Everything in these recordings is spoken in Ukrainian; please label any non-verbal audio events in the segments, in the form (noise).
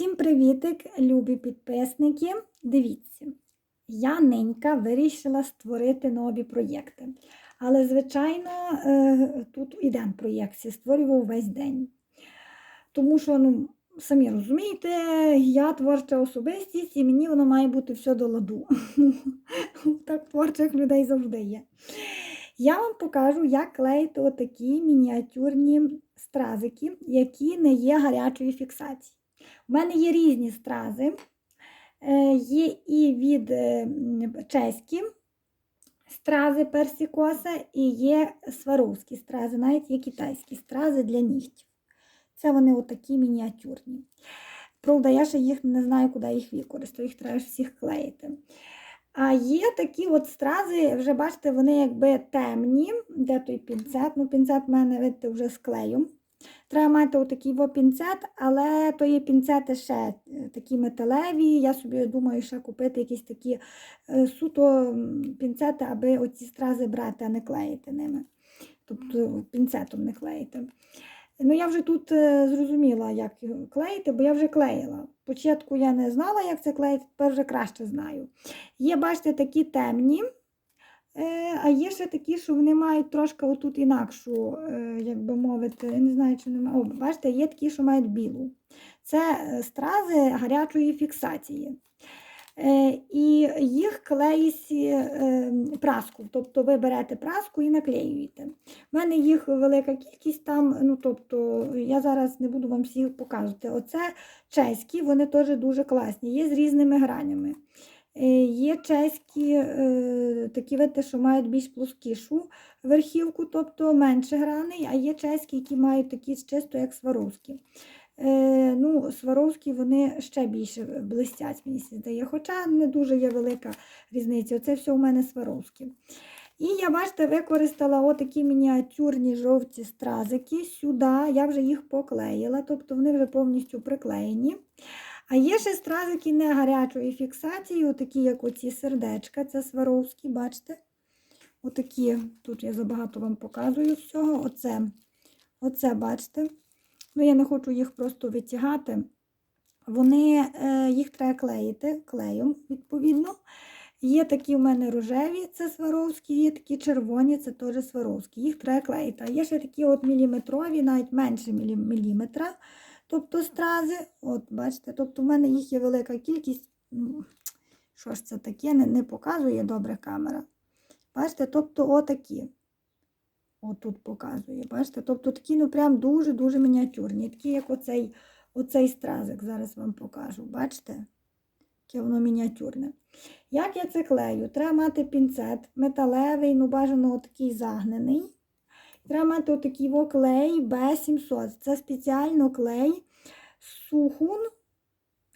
Всім привітик, любі підписники. Дивіться, я ненька вирішила створити нові проєкти. Але, звичайно, е, тут іден проєкт створював весь день. Тому що, ну, самі розумієте, я творча особистість і мені воно має бути все до ладу. (laughs) Так творчих людей завжди є. Я вам покажу, як клеїти отакі мініатюрні стразики, які не є гарячої фіксації. У мене є різні стрази. Е, Є і від е, чеські стрази персикоса, і є сваровські стрази, навіть є китайські стрази для нігтів. Це вони отакі мініатюрні. Правда, я ще їх не знаю, куди їх використаю, їх треба всіх клеїти. А є такі от стрази, вже бачите, вони якби темні. Де той пінцет? Ну, пінцет в мене, видите, вже з клею. Треба мати отакий во пінцет, але то є пінцети ще е, такі металеві. Я собі думаю, ще купити якісь такі е, суто пінцети, аби оці стрази брати, а не клеїти ними. Тобто пінцетом не клеїти. Ну, я вже тут е, зрозуміла, як клеїти, бо я вже клеїла. Спочатку я не знала, як це клеїти, тепер вже краще знаю. Є, бачите, такі темні, а є ще такі, що вони мають трошки отут інакшу, е, як би мовити, я не знаю, чи немає. О, бачите, є такі, що мають білу. Це е, стрази гарячої фіксації. Е, І їх клеїть е, праску. Тобто ви берете праску і наклеюєте. У мене їх велика кількість там, ну тобто я зараз не буду вам всіх показувати. Оце чеські, вони теж дуже класні, є з різними гранями. Е, Є чеські е, такі видите, що мають більш плоскішу верхівку, тобто менше граней, а є чеські, які мають такі чисто, як сваровські. Е, ну, Сваровські вони ще більше блистять, мені здає. Хоча не дуже є велика різниця. Оце все у мене сваровські. І я, бачите, використала отакі мініатюрні жовті стразики сюди. Я вже їх поклеїла, тобто вони вже повністю приклеєні. А є ще стразики не гарячої фіксації, отакі, як оці сердечка, це сваровські, бачите? Отакі, тут я забагато вам показую всього. Оце, оце бачите. Ну, я не хочу їх просто витягати. Вони, е, їх треба клеїти клеєм, відповідно. Є такі в мене рожеві, це сваровські, є такі червоні, це теж сваровські. Їх треба клеїти. А є ще такі от міліметрові, навіть менше мілі- міліметра. Тобто стрази, от бачите, тобто в мене їх є велика кількість. Ну, що ж це таке, не, не показує добре камера. Бачите, тобто отакі. Отут показує, бачите? Тобто такі, ну прям дуже-дуже мініатюрні. Такі, як оцей, оцей стразик. Зараз вам покажу. Бачите? Яке воно мініатюрне. Як я це клею? Треба мати пінцет металевий, ну бажано отакий загнений. Треба мати отакий клей B700. Це спеціально клей сухун.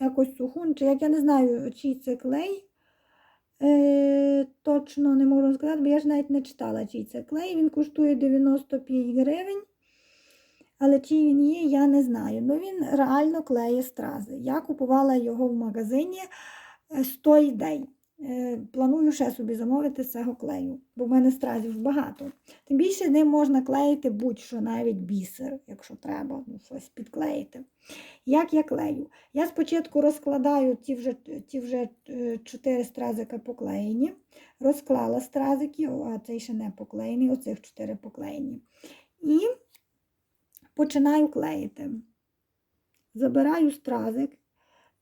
Якось сухун, чи як я не знаю, чий це клей. Е, точно не можу сказати, бо я ж навіть не читала, чий це клей. Він коштує 95 гривень. Але чий він є, я не знаю. Ну він реально клеє стрази. Я купувала його в магазині е, 100 ідей. Е, Планую ще собі замовити з цього клею, бо в мене стразів багато. Тим більше ним можна клеїти будь-що, навіть бісер, якщо треба, ну, щось підклеїти. Як я клею? Я спочатку розкладаю ті вже, ті вже е, чотири стразика поклеєні, розклала стразики, а цей ще не поклеєний, оцих чотири поклеєні. І починаю клеїти. Забираю стразик.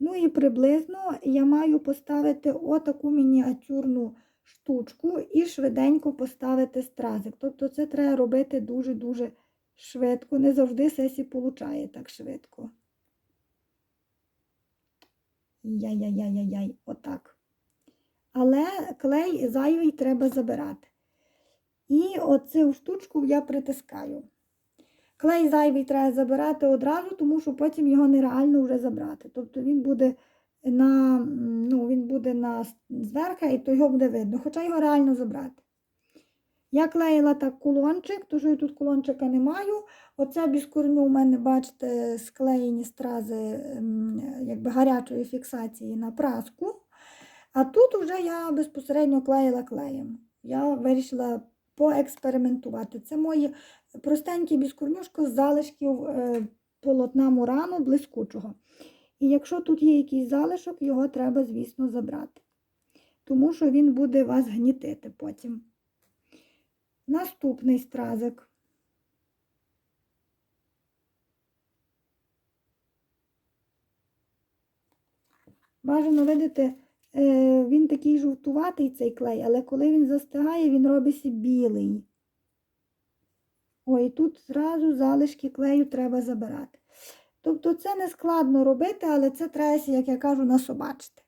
Ну і приблизно я маю поставити отаку мініатюрну штучку і швиденько поставити стразик. Тобто це треба робити дуже-дуже швидко. Не завжди сесі виходить так швидко. Яй-яй-яй-яй-яй, отак. Але клей зайвий треба забирати. І оцю штучку я притискаю. Клей зайвий треба забирати одразу, тому що потім його нереально вже забрати. Тобто він буде на, ну, він буде на зверха і то його буде видно, хоча його реально забрати. Я клеїла так кулончик, тому що я тут кулончика не маю. Оце без корню у мене, бачите, склеєні стрази ем, якби гарячої фіксації на праску. А тут вже я безпосередньо клеїла клеєм. Я вирішила поекспериментувати. Це моє простеньке біскурнюшко з залишків е, полотна мурану блискучого. І якщо тут є якийсь залишок, його треба, звісно, забрати. Тому що він буде вас гнітити потім. Наступний стразик. Бажано видите, е, він такий жовтуватий цей клей, але коли він застигає, він робиться білий. Ой, тут зразу залишки клею треба забирати. Тобто це не складно робити, але це треба, як я кажу, насобачити.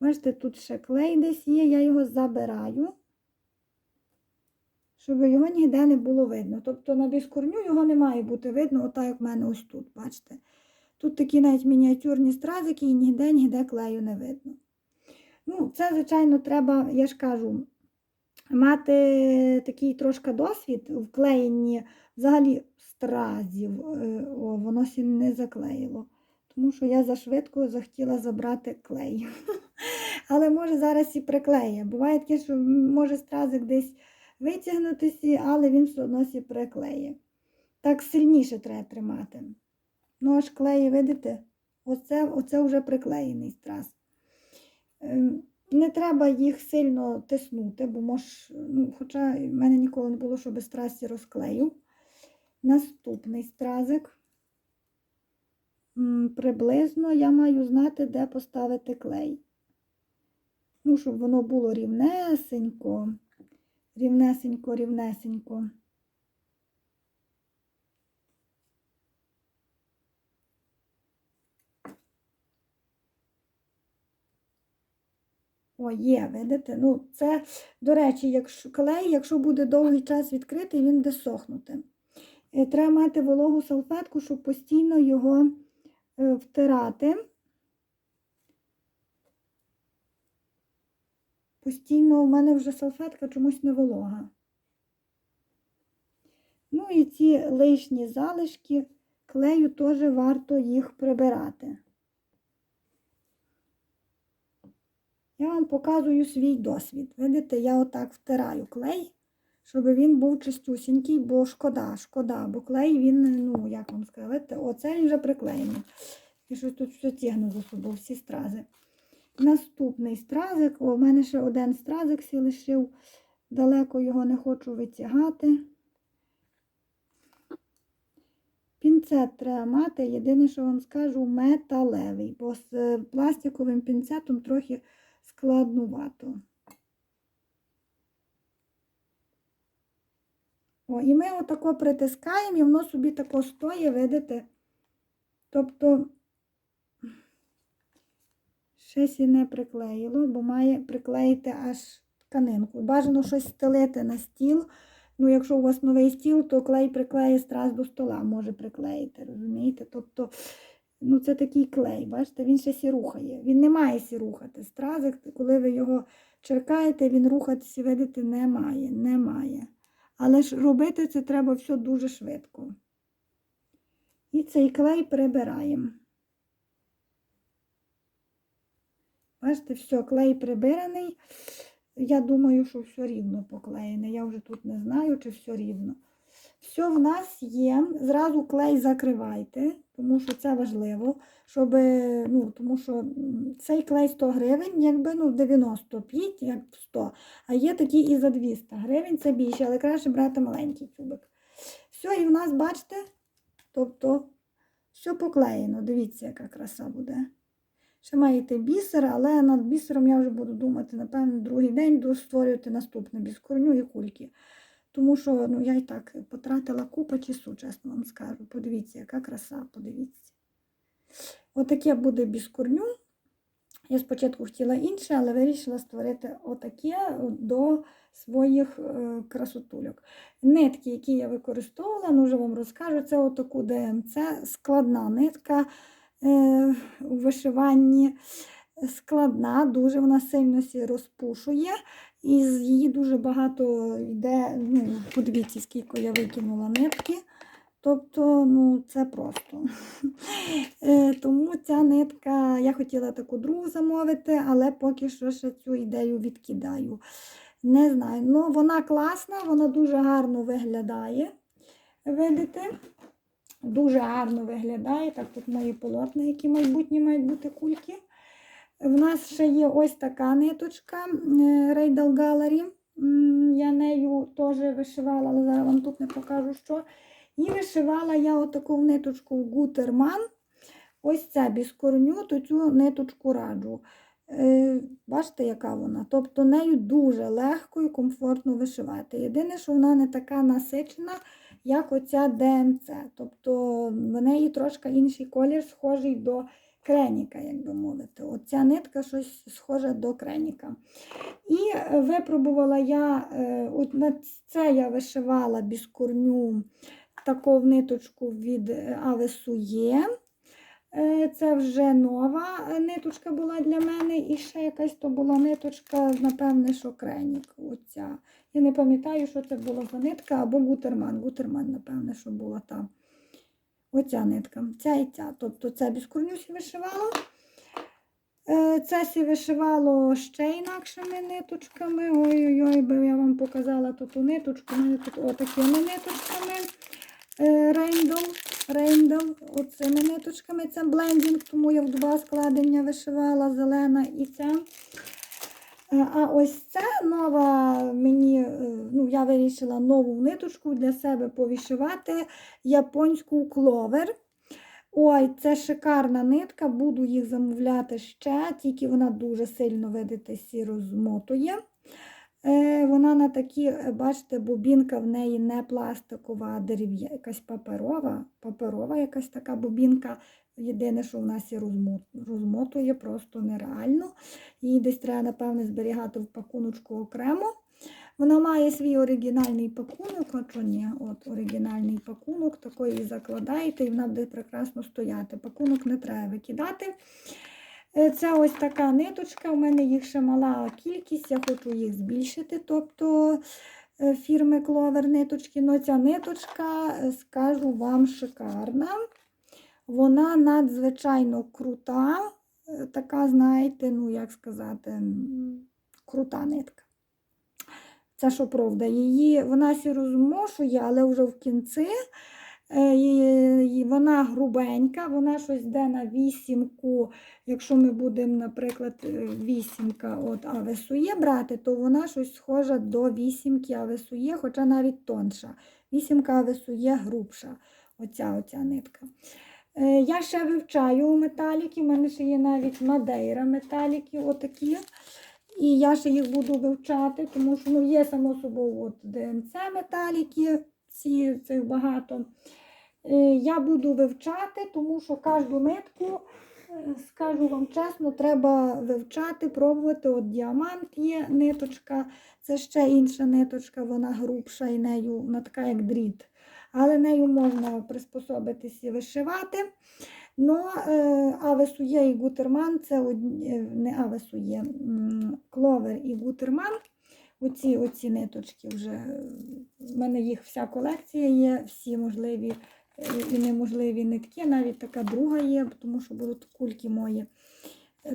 Бачите, тут ще клей десь є, я його забираю, щоб його ніде не було видно. Тобто на біскорню його не має бути видно, отак як в мене ось тут, бачите. Тут такі навіть мініатюрні стразики і ніде, ніде клею не видно. Ну, це, звичайно, треба, я ж кажу, мати такий трошки досвід в клеєнні взагалі стразів. Е, О, воно сі не заклеїло. Тому що я зашвидко захотіла забрати клей. (laughs) Але може зараз і приклеє. Буває таке, що може стразик десь витягнутися, але він все одно сі приклеє. Так сильніше треба тримати. Ну, аж клеї, видите, оце, оце вже приклеєний страз. Ем, Не треба їх сильно тиснути, бо мож, ну, хоча в мене ніколи не було, щоб страсі розклеїв. Наступний стразик. Приблизно я маю знати, де поставити клей. Ну, щоб воно було рівнесенько, рівнесенько, рівнесенько. О, є, видите? Ну, це, до речі, якщо клей, якщо буде довгий час відкритий, він буде сохнути. Е, Треба мати вологу салфетку, щоб постійно його е, втирати. Постійно у мене вже салфетка чомусь не волога. Ну і ці лишні залишки клею теж варто їх прибирати. Я вам показую свій досвід. Видите, я отак втираю клей, щоб він був чистюсінький, бо шкода, шкода, бо клей він, ну, як вам сказати, оце він вже приклеєний. І щось тут все тягне за собою, всі стрази. Наступний стразик, у мене ще один стразик лишив, далеко його не хочу витягати. Пінцет треба мати, єдине, що вам скажу, металевий, бо з е, пластиковим пінцетом трохи складнувато. О, і ми отако притискаємо, і воно собі тако стоїть, видите? Тобто, щось і не приклеїло, бо має приклеїти аж тканинку. Бажано щось стелити на стіл. Ну, якщо у вас новий стіл, то клей приклеє страз до стола, може приклеїти, розумієте? Тобто, ну це такий клей, бачите, він ще сі рухає. Він не має сі рухати. Стразик, коли ви його черкаєте, він рухатися, видите, не має, не має. Але ж робити це треба все дуже швидко. І цей клей прибираємо. Бачите, все, клей прибираний. Я думаю, що все рівно поклеєне. Я вже тут не знаю, чи все рівно. Все в нас є. Зразу клей закривайте, тому що це важливо, щоб, ну, тому що цей клей 100 гривень, якби ну, 95, як 100. А є такі і за 200 гривень, це більше, але краще брати маленький тюбик. Все, і в нас, бачите, тобто, все поклеєно. Дивіться, яка краса буде. Ще маєте бісер, але над бісером я вже буду думати, напевно, другий день буду створювати наступне біскорню і кульки. Тому що ну, я і так потратила купу часу, чесно вам скажу. Подивіться, яка краса, подивіться. Отаке буде біскорню. Я спочатку хотіла інше, але вирішила створити отаке до своїх е, красотульок. Нитки, які я використовувала, ну вже вам розкажу, це отаку ДМЦ, складна нитка е, у вишиванні. Складна, дуже вона сильно розпушує. І з її дуже багато йде, ну, подивіться, скільки я викинула нитки. Тобто, ну, це просто. (laughs) Е, Тому ця нитка, я хотіла таку другу замовити, але поки що ще цю ідею відкидаю. Не знаю. Ну, вона класна, вона дуже гарно виглядає. Видите? Дуже гарно виглядає. Так, тут мої полотна, які майбутні мають бути кульки. В нас ще є ось така ниточка Raidal Gallery. Я нею теж вишивала, але зараз вам тут не покажу що. І вишивала я отаку ниточку Гутерман. Ось ця без корню, то цю ниточку раджу. Е, Бачите, яка вона? Тобто нею дуже легко і комфортно вишивати. Єдине, що вона не така насичена, як оця ДМЦ. Тобто в неї трошки інший колір, схожий до креніка, як би мовити. Оця нитка щось схоже до креніка. І е, випробувала я, е, от на це я вишивала без корню таку ниточку від е, Авесує. Це вже нова ниточка була для мене, і ще якась то була ниточка, напевне, що кренік. Оця. Я не пам'ятаю, що це була за нитка, або гутерман. Гутерман, напевне, що була та. Оця нитка. Ця і ця. Тобто це без корнюсі вишивала. Е, Це сі вишивало ще інакшими ниточками. Ой-ой-ой, би я вам показала тут ту ниточку. Тут отакими ниточками. Рейндл, рейндл, оцими ниточками. Це блендінг, тому я в два складення вишивала зелена і ця. Е, А ось це нова мені, е, ну, я вирішила нову ниточку для себе повишивати японську кловер. Ой, це шикарна нитка, буду їх замовляти ще, тільки вона дуже сильно, видите, сі розмотує. Е, вона на такі, бачите, бобінка в неї не пластикова, а дерев'я, якась паперова, паперова якась така бобінка. Єдине, що в нас розмо- розмотує, просто нереально. Її десь треба, напевне, зберігати в пакуночку окремо. Вона має свій оригінальний пакунок, а ні, от оригінальний пакунок, такий закладаєте і вона буде прекрасно стояти. Пакунок не треба викидати. Це ось така ниточка, у мене їх ще мала кількість, я хочу їх збільшити. Тобто е, фірми Clover ниточки. Но ця ниточка, е, скажу вам, шикарна. Вона надзвичайно крута, е, така, знаєте, ну як сказати, крута нитка. Це що правда, її вона розмошує, але вже в кінці е, вона грубенька, вона щось йде на вісімку. Якщо ми будемо, наприклад, е, вісімка от Авесує брати, то вона щось схожа до вісімки Авесує, хоча навіть тонша. Вісімка Авесує грубша. Оця, оця нитка. Е, Я ще вивчаю металіки, у мене ще є навіть Мадейра металіки, отакі. І я ще їх буду вивчати, тому що ну, є само собою от ДМЦ металіки, ці, цих багато. Е, Я буду вивчати, тому що кожну нитку, е, скажу вам чесно, треба вивчати, пробувати. От діамант є ниточка, це ще інша ниточка, вона грубша і нею, вона така як дріт. Але нею можна приспособитись і вишивати. Ну, е, Авесує і Гутерман це е, не Авесує, Кловер і Гутерман. Оці, оці ниточки вже. В мене їх вся колекція є, всі можливі е, і неможливі нитки. Навіть така друга є, тому що будуть кульки мої.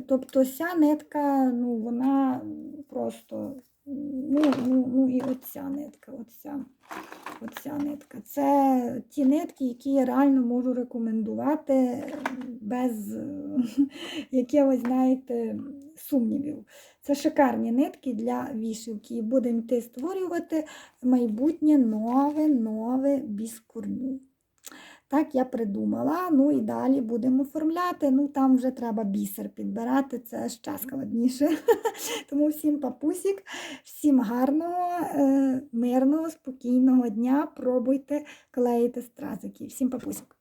Тобто ця нитка, ну, вона просто, ну, ну, ну і оця нитка, оця. Оця нитка. Це ті нитки, які я реально можу рекомендувати без (laughs) якихось, знаєте, сумнівів. Це шикарні нитки для вішивки. І будемо йти створювати майбутнє нове, нове без корню. Так я придумала. Ну і далі будемо оформляти. Ну там вже треба бісер підбирати, це ще складніше. (laughs) Тому всім папусік, всім гарного, е, мирного, спокійного дня. Пробуйте клеїти стразики. Всім папусік.